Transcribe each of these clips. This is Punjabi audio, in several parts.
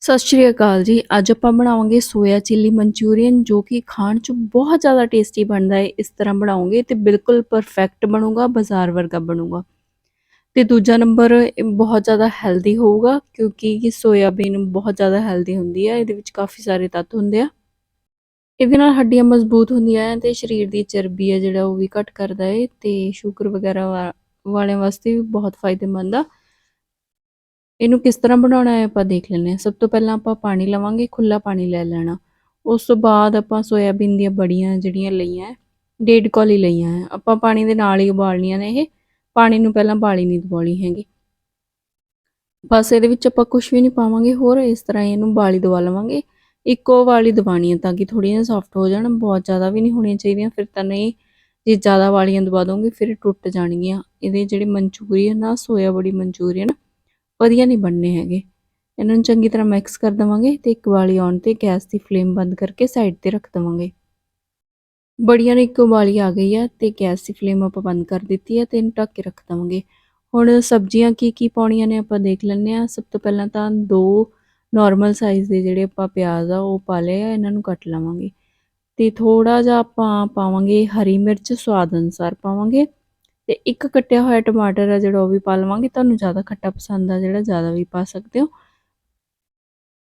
ਸਤਿ ਸ਼੍ਰੀ ਅਕਾਲ ਜੀ। ਅੱਜ ਆਪਾਂ ਬਣਾਵਾਂਗੇ ਸੋਇਆ ਚਿੱਲੀ ਮਨਚੂਰੀਅਨ, ਜੋ ਕਿ ਖਾਣ 'ਚ ਬਹੁਤ ਜ਼ਿਆਦਾ ਟੇਸਟੀ ਬਣਦਾ ਹੈ। ਇਸ ਤਰ੍ਹਾਂ ਬਣਾਉਂਗੇ ਤੇ ਬਿਲਕੁਲ ਪਰਫੈਕਟ ਬਣੂਗਾ, ਬਾਜ਼ਾਰ ਵਰਗਾ ਬਣੂਗਾ। ਤੇ ਦੂਜਾ ਨੰਬਰ ਬਹੁਤ ਜ਼ਿਆਦਾ ਹੈਲਦੀ ਹੋਊਗਾ, ਕਿਉਂਕਿ ਕਿ ਸੋਇਆਬੀਨ ਬਹੁਤ ਜ਼ਿਆਦਾ ਹੈਲਦੀ ਹੁੰਦੀ ਹੈ ਇਹਦੇ ਵਿੱਚ ਕਾਫੀ ਸਾਰੇ ਤੱਤ ਹੁੰਦੇ ਆ। ਇਹਦੇ ਨਾਲ ਹੱਡੀਆਂ ਮਜ਼ਬੂਤ ਹੁੰਦੀਆਂ ਤੇ ਸਰੀਰ ਦੀ ਚਰਬੀ ਹੈ ਜਿਹੜਾ ਉਹ ਵੀ ਘਟ ਕਰਦਾ ਹੈ ਤੇ ਸ਼ੂਗਰ ਵਗੈਰਾ ਵਾ- ਵਾਲਿਆਂ ਵਾਸਤੇ ਵੀ ਬਹੁਤ ਫਾਇਦੇਮੰਦ ਆ। ਇਹਨੂੰ ਕਿਸ ਤਰ੍ਹਾਂ ਬਣਾਉਣਾ ਹੈ ਆਪਾਂ ਦੇਖ ਲੈਂਦੇ ਹਾਂ। ਸਭ ਤੋਂ ਪਹਿਲਾਂ ਆਪਾਂ ਪਾਣੀ ਲਵਾਂਗੇ ਖੁੱਲਾ ਪਾਣੀ ਲੈ ਲੈਣਾ। ਉਸ ਤੋਂ ਬਾਅਦ ਆਪਾਂ ਸੋਇਆਬੀਨ ਦੀਆਂ ਬੜੀਆਂ ਜਿਹੜੀਆਂ ਲਈਆਂ ਹੈ, ਡੇਢ ਕੌਲੀ ਲਈਆਂ ਹੈ। ਆਪਾਂ ਪਾਣੀ ਦੇ ਨਾਲ ਹੀ ਉਬਾਲਣੀਆਂ ਨੇ ਇਹ। ਪਾਣੀ ਨੂੰ ਪਹਿਲਾਂ ਬਾਲੀ ਨਹੀਂ ਦਵਾਉਣੀ ਹੈਗੀ। ਬਸ ਇਹਦੇ ਵਿੱਚ ਆਪਾਂ ਕੁਝ ਵੀ ਨਹੀਂ ਪਾਵਾਂਗੇ ਹੋਰ ਇਸ ਤਰ੍ਹਾਂ ਹੀ ਇਹਨੂੰ ਬਾਲੀ ਦਵਾ ਲਵਾਂਗੇ। ਇੱਕੋ ਵਾਲੀ ਦਵਾਣੀ ਹੈ ਤਾਂ ਕਿ ਥੋੜੀਆਂ ਸੌਫਟ ਹੋ ਜਾਣ। ਬਹੁਤ ਜ਼ਿਆਦਾ ਵੀ ਨਹੀਂ ਹੋਣੀਆਂ ਚਾਹੀਦੀਆਂ ਫਿਰ ਤਾਂ ਨਹੀਂ। ਜੇ ਜ਼ਿਆਦਾ ਵਾਲੀਆਂ ਦਵਾ ਦੋਗੇ ਫਿਰ ਟੁੱਟ ਜਾਣਗੀਆਂ। ਇਹਦੇ ਜਿਹੜੇ ਮਨਚੂਰੀਅਨ ਆ ਸੋਇਆ ਬੜੀ ਮਨਚੂਰੀਅਨ ਵਧੀਆ ਨਹੀਂ ਬਣਨੇ ਹੈਗੇ। ਇਹਨਾਂ ਨੂੰ ਚੰਗੀ ਤਰ੍ਹਾਂ ਮਿਕਸ ਕਰ ਦਵਾਂਗੇ ਤੇ ਇੱਕ ਵਾਲੀ ਆਉਣ ਤੇ ਗੈਸ ਦੀ ਫਲੇਮ ਬੰਦ ਕਰਕੇ ਸਾਈਡ ਤੇ ਰੱਖ ਦਵਾਂਗੇ। ਬੜੀਆਂ ਨੂੰ ਇੱਕ ਵਾਲੀ ਆ ਗਈ ਆ ਤੇ ਗੈਸ ਦੀ ਫਲੇਮ ਆਪਾਂ ਬੰਦ ਕਰ ਦਿੱਤੀ ਹੈ ਤੇ ਇਹਨੂੰ ਢੱਕ ਕੇ ਰੱਖ ਦਵਾਂਗੇ। ਹੁਣ ਸਬਜ਼ੀਆਂ ਕੀ ਕੀ ਪਾਉਣੀਆਂ ਨੇ ਆਪਾਂ ਦੇਖ ਲੈਂਦੇ ਆ ਸਭ ਤੋਂ ਪਹਿਲਾਂ ਤਾਂ ਦੋ ਨਾਰਮਲ ਸਾਈਜ਼ ਦੇ ਜਿਹੜੇ ਆਪਾਂ ਪਿਆਜ਼ ਆ ਉਹ ਪਾ ਲਏ ਆ, ਇਹਨਾਂ ਨੂੰ ਕੱਟ ਲਵਾਂਗੇ। ਤੇ ਥੋੜਾ ਜਿਹਾ ਆਪਾਂ ਪਾਵਾਂਗੇ ਹਰੀ ਮਿਰਚ, ਸਵਾਦ ਅਨੁਸਾਰ ਪਾਵਾਂਗੇ। ਤੇ ਇੱਕ ਕੱਟਿਆ ਹੋਇਆ ਟਮਾਟਰ ਆ ਜਿਹੜਾ ਉਹ ਵੀ ਪਾ ਲਵਾਂਗੇ। ਤੁਹਾਨੂੰ ਜ਼ਿਆਦਾ ਖੱਟਾ ਪਸੰਦ ਆ ਜਿਹੜਾ ਜ਼ਿਆਦਾ ਵੀ ਪਾ ਸਕਦੇ ਹੋ।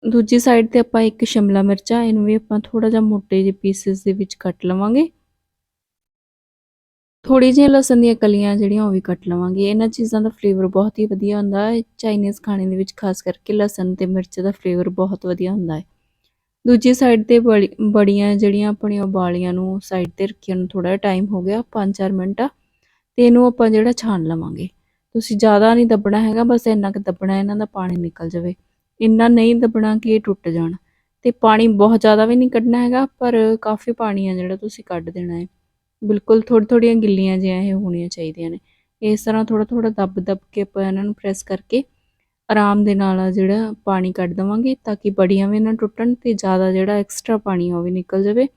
ਦੂਜੀ ਸਾਈਡ ਤੇ ਆਪਾਂ ਇੱਕ ਸ਼ਿਮਲਾ ਮਿਰਚਾ ਇਹਨੂੰ ਵੀ ਆਪਾਂ ਥੋੜਾ ਜਿਹਾ ਮੋਟੇ ਜਿਹੇ ਪੀਸਸ ਦੇ ਵਿੱਚ ਕੱਟ ਲਵਾਂਗੇ। ਥੋੜੀ ਜਿਹੀ ਲਸਣ ਦੀਆਂ ਕਲੀਆਂ ਜਿਹੜੀਆਂ ਉਹ ਵੀ ਕੱਟ ਲਵਾਂਗੇ। ਇਹਨਾਂ ਚੀਜ਼ਾਂ ਦਾ ਫਲੇਵਰ ਬਹੁਤ ਹੀ ਵਧੀਆ ਹੁੰਦਾ ਹੈ। ਚਾਈਨੀਜ਼ ਖਾਣੇ ਦੇ ਵਿੱਚ ਖਾਸ ਕਰਕੇ ਲਸਣ ਤੇ ਮਿਰਚ ਦਾ ਫਲੇਵਰ ਬਹੁਤ ਵਧੀਆ ਹੁੰਦਾ ਹੈ। ਦੂਜੀ ਸਾਈਡ ਤੇ ਬੜੀਆਂ ਜਿਹੜੀਆਂ ਆਪਣੀਆਂ ਉਬਾਲੀਆਂ ਨੂੰ ਸਾਈਡ ਤੇ ਰੱਖੀਆਂ ਨੂੰ ਥੋੜਾ ਟਾਈਮ ਹੋ ਗਿਆ 5-4 ਮਿੰਟ ਆ। ਤੇ ਇਹਨੂੰ ਆਪਾਂ ਜਿਹੜਾ ਛਾਣ ਲਵਾਂਗੇ। ਤੁਸੀਂ ਜ਼ਿਆਦਾ ਨਹੀਂ ਦੱਬਣਾ ਹੈਗਾ, ਬਸ ਇੰਨਾ ਕੁ ਦੱਬਣਾ, ਇਹਨਾਂ ਦਾ ਪਾਣੀ ਨਿਕਲ ਜਾਵੇ। ਇੰਨਾ ਨਹੀਂ ਦੱਬਣਾ ਕਿ ਇਹ ਟੁੱਟ ਜਾਣ। ਤੇ ਪਾਣੀ ਬਹੁਤ ਜ਼ਿਆਦਾ ਵੀ ਨਹੀਂ ਕੱਢਣਾ ਹੈਗਾ, ਪਰ ਕਾਫੀ ਪਾਣੀ ਆ ਜਿਹੜਾ ਤੁਸੀਂ ਕੱਢ ਦੇਣਾ ਹੈ। ਬਿਲਕੁਲ ਥੋੜੀ ਥੋੜੀਆਂ ਗਿੱਲੀਆਂ ਜਿਹੀਆਂ ਇਹ ਹੋਣੀਆਂ ਚਾਹੀਦੀਆਂ ਨੇ। ਇਸ ਤਰ੍ਹਾਂ ਥੋੜਾ ਥੋੜਾ ਦੱਬ ਦੱਬ ਕੇ ਆਪਾਂ ਇਹਨਾਂ ਨੂੰ ਪ੍ਰੈਸ ਕਰਕੇ ਆਰਾਮ ਦੇ ਨਾਲ ਜਿਹੜਾ ਪਾਣੀ ਕੱਢ ਦਵਾਂਗੇ, ਤਾਂ ਕਿ ਬੜੀਆਂ ਵੀ ਨਾ ਟੁੱਟਣ ਤੇ ਜ਼ਿਆਦਾ ਜਿਹੜਾ ਐਕਸਟਰਾ ਪਾਣੀ ਉਹ ਵੀ ਨਿਕਲ ਜਾਵੇ।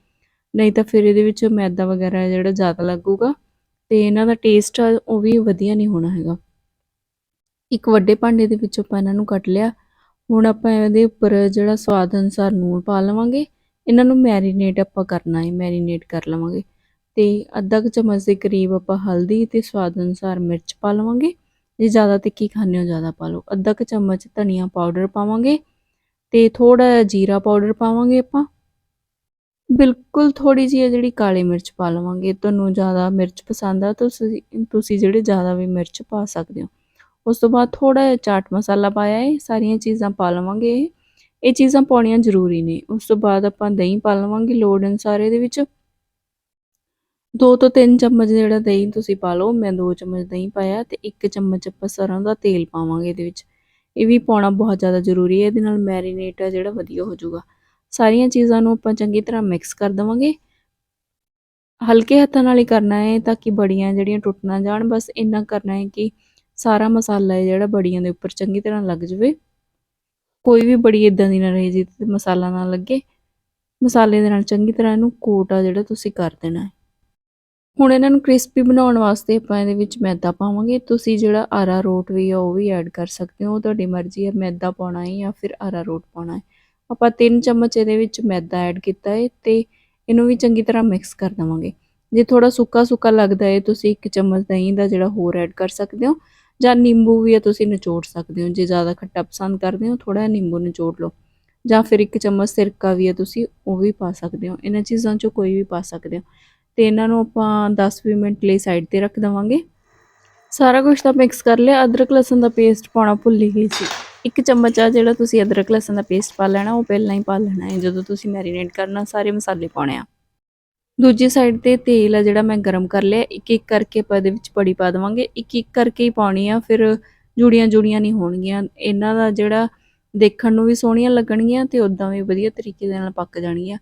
ਨਹੀਂ ਤਾਂ ਫਿਰ ਇਹਦੇ ਵਿੱਚ ਮੈਦਾ ਵਗੈਰਾ ਜਿਹੜਾ ਜ਼ਿਆਦਾ ਲੱਗੂਗਾ। ਤੇ ਇਹਨਾਂ ਦਾ ਟੇਸਟ ਆ, ਉਹ ਵੀ ਵਧੀਆ ਨਹੀਂ ਹੋਣਾ ਹੈਗਾ। ਇੱਕ ਵੱਡੇ ਭਾਂਡੇ ਦੇ ਵਿੱਚ ਆਪਾਂ ਇਹਨਾਂ ਨੂੰ ਕੱਟ ਲਿਆ। ਹੁਣ ਆਪਾਂ ਇਹਦੇ ਉੱਪਰ ਜਿਹੜਾ ਸਵਾਦ ਅਨੁਸਾਰ ਨੂਣ ਪਾ ਲਵਾਂਗੇ। ਇਹਨਾਂ ਨੂੰ ਮੈਰੀਨੇਟ ਆਪਾਂ ਕਰਨਾ ਹੈ ਮੈਰੀਨੇਟ ਕਰ ਲਵਾਂਗੇ। ਤੇ ਅੱਧਾ ਕੁ ਚਮਚ ਦੇ ਕਰੀਬ ਆਪਾਂ ਹਲਦੀ ਤੇ ਸਵਾਦ ਅਨੁਸਾਰ ਮਿਰਚ ਪਾ ਲਵਾਂਗੇ। ਜੇ ਜ਼ਿਆਦਾ ਤਿੱਖੀ ਖਾਣੇ ਹੋ, ਜ਼ਿਆਦਾ ਪਾ ਲਓ। ਅੱਧਾ ਕੁ ਚਮਚ ਧਨੀਆ ਪਾਊਡਰ ਪਾਵਾਂਗੇ ਤੇ ਥੋੜਾ ਜੀਰਾ ਪਾਊਡਰ ਪਾਵਾਂਗੇ ਆਪਾਂ। ਬਿਲਕੁਲ ਥੋੜੀ ਜਿਹੀ ਜਿਹੜੀ ਕਾਲੀ ਮਿਰਚ ਪਾ ਲਵਾਂਗੇ। ਤੁਹਾਨੂੰ ਜ਼ਿਆਦਾ ਮਿਰਚ ਪਸੰਦ ਆ ਤਾਂ ਤੁਸੀਂ ਤੁਸੀਂ ਜਿਹੜੇ ਜ਼ਿਆਦਾ ਵੀ ਮਿਰਚ ਪਾ ਸਕਦੇ ਹੋ। ਉਸ ਤੋਂ ਬਾਅਦ ਥੋੜਾ ਜਿਹਾ ਚਾਟ ਮਸਾਲਾ ਪਾਇਆ ਹੈ, ਸਾਰੀਆਂ ਚੀਜ਼ਾਂ ਪਾ ਲਵਾਂਗੇ ਇਹ। ਚੀਜ਼ਾਂ ਪਾਉਣੀਆਂ ਜ਼ਰੂਰੀ ਨੇ। ਉਸ ਤੋਂ ਬਾਅਦ ਆਪਾਂ ਦਹੀਂ ਪਾ ਲਵਾਂਗੇ ਲੋੜ ਅਨੁਸਾਰ ਇਹਦੇ ਵਿੱਚ। ਦੋ ਤੋਂ ਤਿੰਨ ਚਮਚ ਜਿਹੜਾ ਦਹੀਂ ਤੁਸੀਂ ਪਾ ਲਓ, ਮੈਂ ਦੋ ਚਮਚ ਦਹੀਂ ਪਾਇਆ ਤੇ ਇੱਕ ਚਮਚ ਆਪਾਂ ਸਰੋਂ ਦਾ ਤੇਲ ਪਾਵਾਂਗੇ ਇਹਦੇ ਵਿੱਚ। ਇਹ ਵੀ ਪਾਉਣਾ ਬਹੁਤ ਜ਼ਿਆਦਾ ਜ਼ਰੂਰੀ ਹੈ, ਇਹਦੇ ਨਾਲ ਮੈਰੀਨੇਟ ਆ ਜਿਹੜਾ ਵਧੀਆ ਹੋ ਜਾਊਗਾ। ਸਾਰੀਆਂ ਚੀਜ਼ਾਂ ਨੂੰ ਆਪਾਂ ਚੰਗੀ ਤਰ੍ਹਾਂ ਮਿਕਸ ਕਰ ਦਵਾਂਗੇ। ਹਲਕੇ ਹੱਥਾਂ ਨਾਲ ਹੀ ਕਰਨਾ ਹੈ ਤਾਂ ਕਿ ਬੜੀਆਂ ਜਿਹੜੀਆਂ ਟੁੱਟ ਨਾ ਜਾਣ, ਬਸ ਇੰਨਾ ਕਰਨਾ ਹੈ ਕਿ ਸਾਰਾ ਮਸਾਲਾ ਹੈ ਜਿਹੜਾ ਬੜੀਆਂ ਦੇ ਉੱਪਰ ਚੰਗੀ ਤਰ੍ਹਾਂ ਲੱਗ ਜਾਵੇ। ਕੋਈ ਵੀ ਬੜੀ ਇਦਾਂ ਦੀ ਨਾ ਰਹੇ ਜਿਹਦੇ ਮਸਾਲਾ ਨਾ ਲੱਗੇ। ਮਸਾਲੇ ਦੇ ਨਾਲ ਚੰਗੀ ਤਰ੍ਹਾਂ ਇਹਨੂੰ ਕੋਟ ਆ ਜਿਹੜਾ ਤੁਸੀਂ ਕਰ ਦੇਣਾ ਹੈ। ਹੁਣ ਇਹਨਾਂ ਨੂੰ ਕ੍ਰਿਸਪੀ ਬਣਾਉਣ ਵਾਸਤੇ ਆਪਾਂ ਇਹਦੇ ਵਿੱਚ ਮੈਦਾ ਪਾਵਾਂਗੇ। ਤੁਸੀਂ ਜਿਹੜਾ ਆਰਾ ਰੋਟ ਵੀ ਆ ਉਹ ਵੀ ਐਡ ਕਰ ਸਕਦੇ ਹੋ। ਤੁਹਾਡੀ ਮਰਜ਼ੀ ਹੈ ਮੈਦਾ ਪਾਉਣਾ ਹੈ ਜਾਂ ਫਿਰ ਆਰਾ ਰੋਟ ਪਾਉਣਾ ਹੈ। ਆਪਾਂ 3 ਚਮਚ ਇਹਦੇ ਵਿੱਚ ਮੈਦਾ ਐਡ ਕੀਤਾ ਹੈ ਤੇ ਇਹਨੂੰ ਵੀ ਚੰਗੀ ਤਰ੍ਹਾਂ ਮਿਕਸ ਕਰ ਦਵਾਂਗੇ। ਜੇ ਥੋੜਾ ਸੁੱਕਾ ਸੁੱਕਾ ਲੱਗਦਾ ਹੈ ਤੁਸੀਂ ਇੱਕ ਚਮਚ ਦਹੀਂ ਦਾ ਜਿਹੜਾ ਹੋਰ ਐਡ ਕਰ ਸਕਦੇ ਹੋ ਜਾਂ ਨਿੰਬੂ ਵੀ ਆ, ਤੁਸੀਂ ਨਿਚੋੜ ਸਕਦੇ ਹੋ। ਜੇ ਜ਼ਿਆਦਾ ਖੱਟਾ ਪਸੰਦ ਕਰਦੇ ਹੋ ਥੋੜਾ ਨਿੰਬੂ ਨਿਚੋੜ ਲਓ। ਜਾਂ ਫਿਰ ਇੱਕ ਚਮਚ ਸਿਰਕਾ ਵੀ ਆ, ਤੁਸੀਂ ਉਹ ਵੀ ਪਾ ਸਕਦੇ ਹੋ। ਇਹਨਾਂ ਚੀਜ਼ਾਂ ਚੋਂ ਕੋਈ ਵੀ ਪਾ ਸਕਦੇ ਹੋ। ਤੇ ਇਹਨਾਂ ਨੂੰ ਆਪਾਂ 10-20 ਮਿੰਟ ਲਈ ਸਾਈਡ ਤੇ ਰੱਖ ਦਵਾਂਗੇ। ਸਾਰਾ ਕੁਝ ਤਾਂ ਮਿਕਸ ਕਰ ਲਿਆ। ਅਦਰਕ, ਲਸਣ ਦਾ ਪੇਸਟ ਪਾਉਣਾ ਭੁੱਲ ਹੀ ਗਈ ਸੀ। ਇੱਕ ਚਮਚ ਆ ਜਿਹੜਾ ਤੁਸੀਂ ਅਦਰਕ ਲਸਣ ਦਾ ਪੇਸਟ ਪਾ ਲੈਣਾ, ਉਹ ਪਹਿਲਾਂ ਹੀ ਪਾ ਲੈਣਾ ਹੈ। ਜਦੋਂ ਤੁਸੀਂ ਮੈਰੀਨੇਟ ਕਰਨਾ, ਸਾਰੇ ਮਸਾਲੇ ਪਾਉਣੇ ਆ। ਦੂਜੀ ਸਾਈਡ ਤੇ ਤੇਲ ਆ ਜਿਹੜਾ ਮੈਂ ਗਰਮ ਕਰ ਲਿਆ ਇੱਕ ਇੱਕ ਕਰਕੇ ਆਪਾਂ ਇਹਦੇ ਵਿੱਚ ਪੜੀ ਪਾ ਦਵਾਂਗੇ। ਇੱਕ ਇੱਕ ਕਰਕੇ ਹੀ ਪਾਉਣੀ ਆ, ਫਿਰ ਜੁੜੀਆਂ ਜੁੜੀਆਂ ਨਹੀਂ ਹੋਣਗੀਆਂ। ਇਹਨਾਂ ਦਾ ਜਿਹੜਾ ਦੇਖਣ ਨੂੰ ਵੀ ਸੋਹਣੀਆਂ ਲੱਗਣਗੀਆਂ ਤੇ ਉਦਾਂ ਵੀ ਵਧੀਆ ਤਰੀਕੇ ਦੇ ਨਾਲ ਪੱਕ ਜਾਣਗੀਆਂ।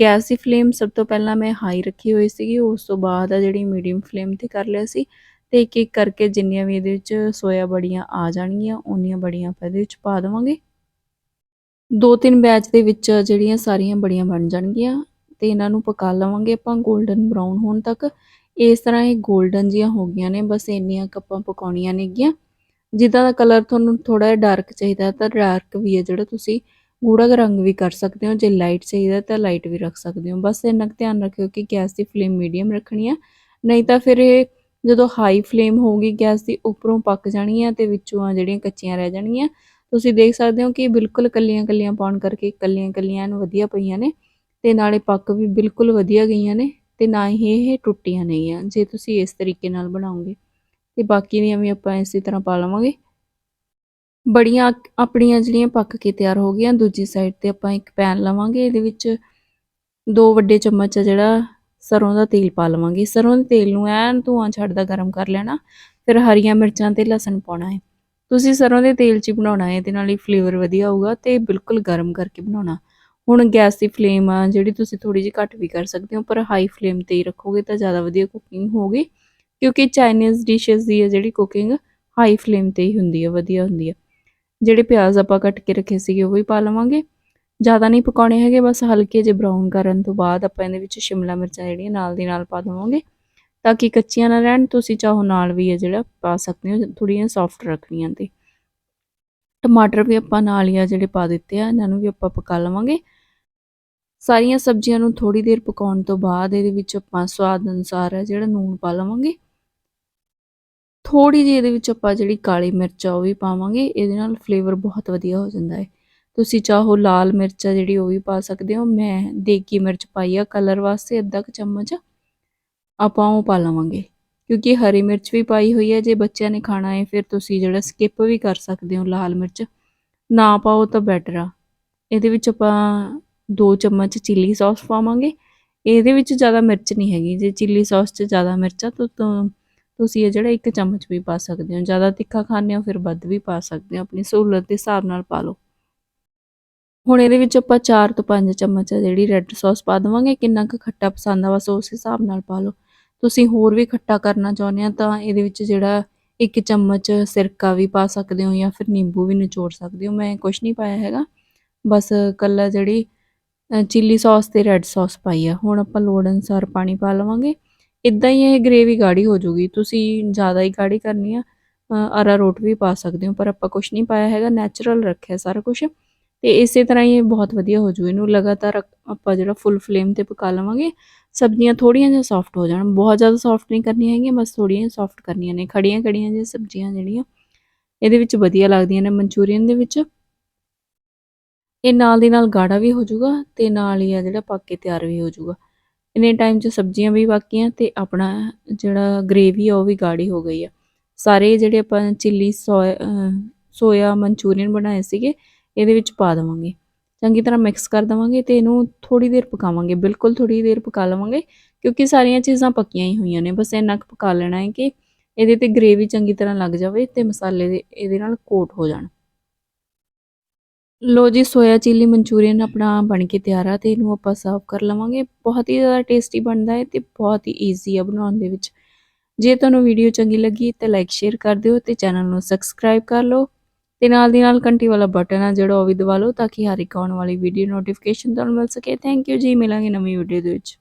ਗੈਸ ਦੀ ਫਲੇਮ ਸਭ ਤੋਂ ਪਹਿਲਾਂ ਮੈਂ ਹਾਈ ਰੱਖੀ ਹੋਈ ਸੀਗੀ, ਉਸ ਤੋਂ ਬਾਅਦ ਆ ਜਿਹੜੀ ਮੀਡੀਅਮ ਫਲੇਮ ਤੇ ਕਰ ਲਿਆ ਸੀ। ਤੇ ਇੱਕ ਇੱਕ ਕਰਕੇ ਜਿੰਨੀਆਂ ਵੀ ਇਹਦੇ ਵਿੱਚ ਸੋਇਆ ਬੜੀਆਂ ਆ ਜਾਣਗੀਆਂ ਉਨੀਆਂ ਬੜੀਆਂ ਆਪਾਂ ਇਹਦੇ ਵਿੱਚ ਪਾ ਦੇਵਾਂਗੇ। ਦੋ ਤਿੰਨ ਬੈਚ ਦੇ ਵਿੱਚ ਜਿਹੜੀਆਂ ਸਾਰੀਆਂ ਬੜੀਆਂ ਬਣ ਜਾਣਗੀਆਂ ਤੇ ਇਹਨਾਂ ਨੂੰ ਪਕਾ ਲਵਾਂਗੇ ਆਪਾਂ 골ਡਨ ਬ੍ਰਾਊਨ ਹੋਣ ਤੱਕ। ਇਸ ਤਰ੍ਹਾਂ ਇਹ 골ਡਨ ਜੀਆਂ ਹੋ ਗਈਆਂ ਨੇ, ਬਸ ਇੰਨੀਆਂ ਕੱਪਾਂ ਪਕਾਉਣੀਆਂ ਨੇਗੀਆਂ ਜਿੱਦਾਂ ਦਾ ਕਲਰ ਤੁਹਾਨੂੰ ਥੋੜਾ ਜਿਹਾ ਡਾਰਕ ਚਾਹੀਦਾ ਤਾਂ ਡਾਰਕ ਵੀ ਹੈ ਜਿਹੜਾ ਤੁਸੀਂ ਗੂੜਾ ਰੰਗ ਵੀ ਕਰ ਸਕਦੇ ਹੋ, ਜੇ ਲਾਈਟ ਚਾਹੀਦਾ ਤਾਂ ਲਾਈਟ ਵੀ ਰੱਖ ਸਕਦੇ ਹੋ। ਬਸ ਇੰਨਾ ਕੁ ਧਿਆਨ ਰੱਖਿਓ ਕਿ ਗੈਸ ਦੀ ਫਲੇਮ ਮੀਡੀਅਮ ਰੱਖਣੀ ਹੈ ਨਹੀਂ ਤਾਂ ਫਿਰ ਇਹ ਜਦੋਂ ਹਾਈ ਫਲੇਮ ਹੋਊਗੀ ਗੈਸ ਦੀ ਉੱਪਰੋਂ ਪੱਕ ਜਾਣੀ ਹੈ ਤੇ ਵਿੱਚੋਂ ਆ ਜਿਹੜੀਆਂ ਕੱਚੀਆਂ ਰਹਿ ਜਾਣਗੀਆਂ। ਤੁਸੀਂ ਦੇਖ ਸਕਦੇ ਹੋ ਕਿ ਬਿਲਕੁਲ ਕੱਲੀਆਂ ਕੱਲੀਆਂ ਪਾਉਣ ਕਰਕੇ ਕੱਲੀਆਂ ਕੱਲੀਆਂ ਨੂੰ ਵਧੀਆ ਪਈਆਂ ਨੇ ਤੇ ਨਾਲੇ ਪੱਕ ਵੀ ਬਿਲਕੁਲ ਵਧੀਆ ਗਈਆਂ ਨੇ ਤੇ ਨਾ ਹੀ ਇਹ ਟੁੱਟੀਆਂ ਨਹੀਂ ਆ ਜੇ ਤੁਸੀਂ ਇਸ ਤਰੀਕੇ ਨਾਲ ਬਣਾਓਗੇ। ਤੇ ਬਾਕੀ ਦੀਆਂ ਵੀ ਆਪਾਂ ਇਸੇ ਤਰ੍ਹਾਂ ਪਾ ਲਵਾਂਗੇ। ਬੜੀਆਂ ਆਪਣੀਆਂ ਜਿਹੜੀਆਂ ਪੱਕ ਕੇ ਤਿਆਰ ਹੋ ਗਈਆਂ, ਦੂਜੀ ਸਾਈਡ ਤੇ ਆਪਾਂ ਇੱਕ ਪੈਨ ਲਵਾਂਗੇ, ਇਹਦੇ ਵਿੱਚ ਦੋ ਵੱਡੇ ਚਮਚ ਆ ਜਿਹੜਾ ਸਰੋਂ ਦਾ ਤੇਲ ਪਾ ਲਵਾਂਗੇ। ਸਰੋਂ ਦੇ ਤੇਲ ਨੂੰ ਐਨ ਧੂਆਂ ਛੱਡਦਾ ਗਰਮ ਕਰ ਲੈਣਾ, ਫਿਰ ਹਰੀਆਂ ਮਿਰਚਾਂ ਤੇ ਲਸਣ ਪਾਉਣਾ ਹੈ ਤੁਸੀਂ ਸਰੋਂ ਦੇ ਤੇਲ 'ਚ ਹੀ ਬਣਾਉਣਾ ਹੈ ਇਹਦੇ ਨਾਲ ਹੀ ਫਲੇਵਰ ਵਧੀਆ ਆਊਗਾ ਤੇ ਬਿਲਕੁਲ ਗਰਮ ਕਰਕੇ ਬਣਾਉਣਾ। ਹੁਣ ਗੈਸ ਦੀ ਫਲੇਮ ਆ, ਜਿਹੜੀ ਤੁਸੀਂ ਥੋੜੀ ਜਿਹੀ ਘੱਟ ਵੀ ਕਰ ਸਕਦੇ ਹੋ, ਪਰ ਹਾਈ ਫਲੇਮ ਤੇ ਹੀ ਰੱਖੋਗੇ ਤਾਂ ਜ਼ਿਆਦਾ ਵਧੀਆ ਕੁਕਿੰਗ ਹੋਊਗੀ। ਕਿਉਂਕਿ ਚਾਈਨੀਜ਼ ਡਿਸ਼ਸ ਦੀ ਹੈ ਜਿਹੜੀ ਕੁਕਿੰਗ ਹਾਈ ਫਲੇਮ ਤੇ ਹੀ ਹੁੰਦੀ ਹੈ ਵਧੀਆ ਹੁੰਦੀ ਹੈ ਜਿਹੜੇ ਪਿਆਜ਼ ਆਪਾਂ ਕੱਟ ਕੇ ਰੱਖੇ ਸੀਗੇ, ਉਹ ਵੀ ਪਾ ਲਵਾਂਗੇ। ਜ਼ਿਆਦਾ ਨਹੀਂ ਪਕਾਉਣੇ ਹੈਗੇ, ਬਸ ਹਲਕੇ ਜਿਹੇ ਬਰਾਊਨ ਕਰਨ ਤੋਂ ਬਾਅਦ ਆਪਾਂ ਇਹਦੇ ਵਿੱਚ ਸ਼ਿਮਲਾ ਮਿਰਚਾਂ ਜਿਹੜੀਆਂ ਨਾਲ ਦੀ ਨਾਲ ਪਾ ਦਵਾਂਗੇ, ਤਾਂ ਕਿ ਕੱਚੀਆਂ ਨਾ ਰਹਿਣ, ਤੁਸੀਂ ਚਾਹੋ ਨਾਲ ਵੀ ਹੈ ਜਿਹੜਾ ਪਾ ਸਕਦੇ ਹੋ ਥੋੜੀਆਂ ਸੌਫਟ ਰੱਖਣੀਆਂ ਤੇ। ਟਮਾਟਰ ਵੀ ਆਪਾਂ ਨਾਲ ਹੀ ਆ ਜਿਹੜੇ ਪਾ ਦਿੱਤੇ ਆ, ਇਹਨਾਂ ਨੂੰ ਵੀ ਆਪਾਂ ਪਕਾ ਲਵਾਂਗੇ। ਸਾਰੀਆਂ ਸਬਜ਼ੀਆਂ ਨੂੰ ਥੋੜੀ ਦੇਰ ਪਕਾਉਣ ਤੋਂ ਬਾਅਦ ਇਹਦੇ ਵਿੱਚ ਆਪਾਂ ਸਵਾਦ ਅਨੁਸਾਰ ਹੈ ਜਿਹੜਾ ਨੂਣ ਪਾ ਲਵਾਂਗੇ। ਥੋੜੀ ਜਿਹੀ ਇਹਦੇ ਵਿੱਚ ਆਪਾਂ ਜਿਹੜੀ ਕਾਲੀ ਮਿਰਚ ਆ ਉਹ ਵੀ ਪਾਵਾਂਗੇ, ਇਹਦੇ ਨਾਲ ਫਲੇਵਰ ਬਹੁਤ ਵਧੀਆ ਹੋ ਜਾਂਦਾ ਹੈ। ਤੁਸੀਂ ਚਾਹੋ ਲਾਲ ਮਿਰਚ ਆ ਜਿਹੜੀ ਉਹ ਵੀ ਪਾ ਸਕਦੇ ਹੋ। ਮੈਂ ਦੇਗੀ ਮਿਰਚ ਪਾਈ ਆ ਕਲਰ ਵਾਸਤੇ, ਅੱਧਾ ਕੁ ਚਮਚ। ਆਪਾਂ ਉਹ ਪਾ ਲਵਾਂਗੇ। ਕਿਉਂਕਿ ਹਰੀ ਮਿਰਚ ਵੀ ਪਾਈ ਹੋਈ ਹੈ ਜੇ ਬੱਚਿਆਂ ਨੇ ਖਾਣਾ ਹੈ ਫਿਰ ਤੁਸੀਂ ਜਿਹੜਾ ਸਕਿਪ ਵੀ ਕਰ ਸਕਦੇ ਹੋ ਲਾਲ ਮਿਰਚ। ਨਾ ਪਾਓ ਤਾਂ ਬੈਟਰ ਆ। ਇਹਦੇ ਵਿੱਚ ਆਪਾਂ 2 ਚਮਚ ਚਿੱਲੀ ਸੌਸ ਪਾਵਾਂਗੇ। ਇਹਦੇ ਵਿੱਚ ਜ਼ਿਆਦਾ ਮਿਰਚ ਨਹੀਂ ਹੈਗੀ। ਜੇ ਚਿੱਲੀ ਸੌਸ 'ਚ ਜ਼ਿਆਦਾ ਮਿਰਚ ਆ, ਤਾਂ ਤੁਸੀਂ ਇਹ ਜਿਹੜਾ ਇੱਕ ਚਮਚ ਵੀ ਪਾ ਸਕਦੇ ਹੋ। ਜ਼ਿਆਦਾ ਤਿੱਖਾ ਖਾਣੇ ਹੋ, ਫਿਰ ਵੱਧ ਵੀ ਪਾ ਸਕਦੇ ਹੋ। ਆਪਣੀ ਸਹੂਲਤ ਦੇ ਹਿਸਾਬ ਨਾਲ ਪਾ ਲਓ। ਹੁਣ ਇਹਦੇ ਵਿੱਚ ਆਪਾਂ 4 ਤੋਂ 5 ਚਮਚ ਆ ਜਿਹੜੀ ਰੈੱਡ ਸੌਸ ਪਾ ਦਵਾਂਗੇ। ਕਿੰਨਾ ਕੁ ਖੱਟਾ ਪਸੰਦ ਆ, ਬਸ ਉਸ ਹਿਸਾਬ ਨਾਲ ਪਾ ਲਓ। ਤੁਸੀਂ ਹੋਰ ਵੀ ਖੱਟਾ ਕਰਨਾ ਚਾਹੁੰਦੇ ਆ ਤਾਂ ਇਹਦੇ ਵਿੱਚ ਜਿਹੜਾ ਇੱਕ ਚਮਚ ਸਿਰਕਾ ਵੀ ਪਾ ਸਕਦੇ ਹੋ ਜਾਂ ਫਿਰ ਨਿੰਬੂ ਵੀ ਨਿਚੋੜ ਸਕਦੇ ਹੋ। ਮੈਂ ਕੁਝ ਨਹੀਂ ਪਾਇਆ ਹੈਗਾ। ਬਸ ਕੱਲਾ ਜਿਹੜੀ ਚਿੱਲੀ ਸੌਸ ਤੇ ਰੈੱਡ ਸੌਸ ਪਾਈ ਆ। ਹੁਣ ਆਪਾਂ ਲੋੜ ਅਨੁਸਾਰ ਪਾਣੀ ਪਾ ਲਵਾਂਗੇ। ਇਦਾਂ ਹੀ ਇਹ ਗ੍ਰੇਵੀ ਗਾੜੀ ਹੋ ਜੂਗੀ ਤੁਸੀਂ ਜ਼ਿਆਦਾ ਹੀ ਗਾੜੀ ਕਰਨੀ ਆ ਅਰਾ ਰੋਟ ਵੀ ਪਾ ਸਕਦੇ ਹੋ, ਪਰ ਆਪਾਂ ਕੁਝ ਨਹੀਂ ਪਾਇਆ ਹੈਗਾ। ਨੈਚੁਰਲ ਰੱਖਿਆ ਸਾਰਾ ਕੁਝ ਤੇ ਇਸੇ ਤਰ੍ਹਾਂ ਹੀ ਇਹ ਬਹੁਤ ਵਧੀਆ ਹੋ ਜੂ। ਇਹਨੂੰ ਲਗਾਤਾਰ ਆਪਾਂ ਜਿਹੜਾ ਫੁੱਲ ਫਲੇਮ ਤੇ ਪਕਾ ਲਵਾਂਗੇ, ਸਬਜ਼ੀਆਂ ਥੋੜੀਆਂ ਜਿਹਾ ਸੌਫਟ ਹੋ ਜਾਣ। ਬਹੁਤ ਜ਼ਿਆਦਾ ਸੌਫਟ ਨਹੀਂ ਕਰਨੀਆਂ ਹੈਗੀਆਂ, ਬਸ ਥੋੜੀਆਂ ਸੌਫਟ ਕਰਨੀਆਂ ਨੇ। ਖੜੀਆਂ ਖੜੀਆਂ ਜਿਹੀਆਂ ਸਬਜ਼ੀਆਂ ਜਿਹੜੀਆਂ, ਇਹਦੇ ਵਿੱਚ ਵਧੀਆ ਲੱਗਦੀਆਂ ਨੇ ਮਨਚੂਰੀਅਨ ਦੇ ਵਿੱਚ। ਇਹ ਨਾਲ ਦੀ ਨਾਲ ਗਾੜਾ ਵੀ ਹੋ ਜਾਊਗਾ ਤੇ ਨਾਲ ਹੀ ਆ ਜਿਹੜਾ ਪੱਕ ਕੇ ਤਿਆਰ ਵੀ ਹੋ ਜਾਊਗਾ ਇਨੇ ਟਾਈਮ 'ਚ ਸਬਜ਼ੀਆਂ ਵੀ ਬਾਕੀਆਂ ਤੇ ਆਪਣਾ ਜਿਹੜਾ ਗ੍ਰੇਵੀ ਆ ਉਹ ਵੀ ਗਾੜੀ ਹੋ ਗਈ ਆ। ਸਾਰੇ ਜਿਹੜੇ ਆਪਾਂ ਚਿੱਲੀ ਸੋਇਆ ਮਨਚੂਰੀਅਨ ਬਣਾਏ ਸੀਗੇ ਇਹਦੇ ਵਿੱਚ ਪਾ ਦਵਾਂਗੇ। ਚੰਗੀ ਤਰ੍ਹਾਂ ਮਿਕਸ ਕਰ ਦਵਾਂਗੇ ਤੇ ਇਹਨੂੰ ਥੋੜੀ ਦੇਰ ਪਕਾਵਾਂਗੇ, ਬਿਲਕੁਲ ਥੋੜੀ ਦੇਰ ਪਕਾ ਲਵਾਂਗੇ ਕਿਉਂਕਿ ਸਾਰੀਆਂ ਚੀਜ਼ਾਂ ਪੱਕੀਆਂ ਹੀ ਹੋਈਆਂ ਨੇ, ਬਸ ਇੰਨਾ ਕੁ ਪਕਾ ਲੈਣਾ ਹੈ ਕਿ ਇਹਦੇ ਤੇ ਗ੍ਰੇਵੀ ਚੰਗੀ ਤਰ੍ਹਾਂ ਲੱਗ ਜਾਵੇ ਤੇ ਮਸਾਲੇ ਦੇ ਇਹਦੇ ਨਾਲ ਕੋਟ ਹੋ ਜਾਣ। ਲੋ ਜੀ, ਸੋਇਆ ਚਿੱਲੀ ਮਨਚੂਰੀਅਨ ਆਪਣਾ ਬਣ ਕੇ ਤਿਆਰ ਆ ਤੇ ਇਹਨੂੰ ਆਪਾਂ ਸਰਵ ਕਰ ਲਵਾਂਗੇ। ਬਹੁਤ ਹੀ ਜ਼ਿਆਦਾ ਟੇਸਟੀ ਬਣਦਾ ਹੈ ਤੇ ਬਹੁਤ ਹੀ ਈਜ਼ੀ ਆ ਬਣਾਉਣ ਦੇ ਵਿੱਚ। ਜੇ ਤੁਹਾਨੂੰ ਵੀਡੀਓ ਚੰਗੀ ਲੱਗੀ ਤਾਂ ਲਾਈਕ ਸ਼ੇਅਰ ਕਰ ਦਿਓ ਤੇ ਚੈਨਲ ਨੂੰ ਸਬਸਕ੍ਰਾਈਬ ਕਰ ਲਓ। ਤੇ ਨਾਲ ਦੀ ਨਾਲ ਘੰਟੀ ਵਾਲਾ ਬਟਨ ਆ ਜਿਹੜਾ ਉਹ ਵੀ ਦਬਾ ਲਓ ਤਾਂ ਕਿ ਹਰ ਇੱਕ ਆਉਣ ਵਾਲੀ ਵੀਡੀਓ ਨੋਟੀਫਿਕੇਸ਼ਨ ਤੁਹਾਨੂੰ ਮਿਲ ਸਕੇ। ਥੈਂਕ ਯੂ ਜੀ, ਮਿਲਾਂਗੇ ਨਵੀਂ ਵੀਡੀਓ ਦੇ ਵਿੱਚ।